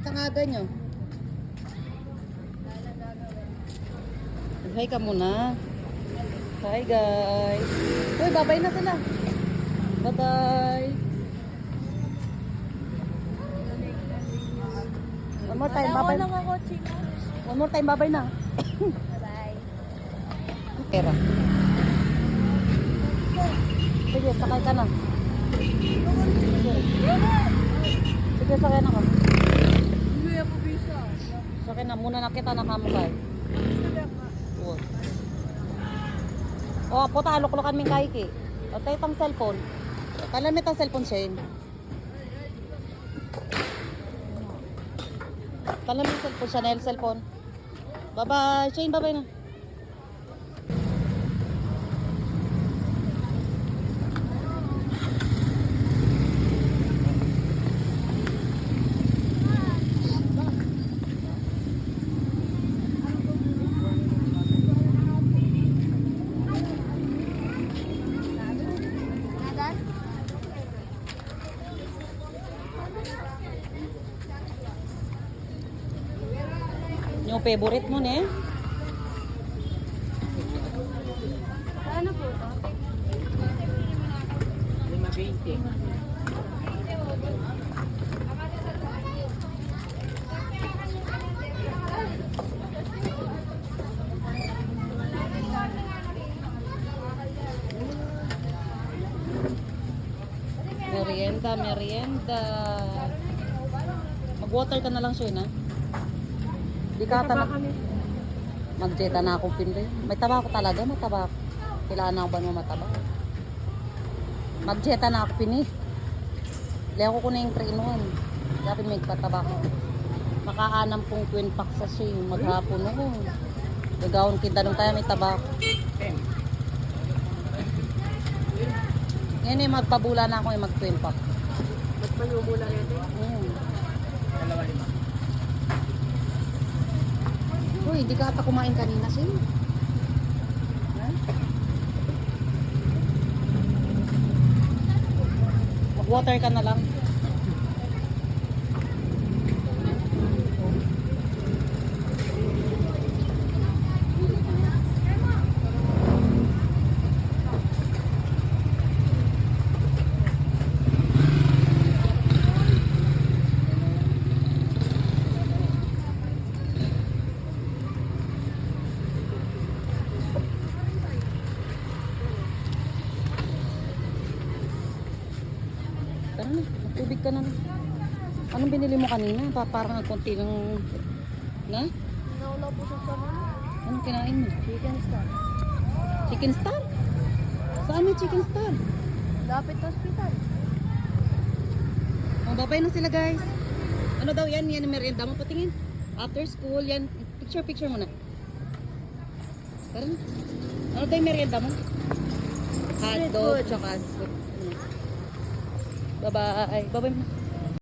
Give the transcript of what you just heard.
Ba't ang aga nyo? Hi ka muna. Hi guys. Uy, babay na sila. Bye-bye. One more time, babay. lang ako, Chino. One more time, babay na. Bye. Pera. Sige, sakay ka na. Sige, Sige sakay na ka. Bisa. Sakay na, muna na kita nakamukay. Oo. Oh, puta, alok-lokan min kay ki. O, tayo tang cellphone. Kailan may tang cellphone, Shane? Kailan may cellphone, Chanel cellphone? Bye-bye, Shane, bye-bye na. Yung favorite mo, ne? Ano po ito? Merienda, merienda. Mag-water ka na lang, Shane, ha? Di ka ata na... Mag-jeta na akong pindi. May tabako talaga, may tabako. Kailangan na ako ba ng matabako? Mag-jeta na ako pini. Liya ko ko na yung 3 in 1. Dapat may patabako. Makaanam pong twin pack sa siya yung maghapon ako. Gagawin kita nung kaya may tabako. Ngayon eh, magpabula na ako yung mag-twin pack. Ba't manumula nito? Mm. Uy, hindi ka ata kumain kanina. Ha? Mag-water ka na lang. Tara na, magtubig ka na. Anong binili mo kanina? Pa parang ang konti ng... Na? Nauna po sa sama. Anong kinain mo? Chicken star. Chicken star? Saan may chicken star? Lapit hospital. Oh, babay na sila guys. Ano daw yan? Yan ang merienda mo. Patingin. After school, yan. Picture, picture muna. Tara na. Ano daw yung merienda mo? Hotdog, tsaka soup. Bye-bye. Bye-bye.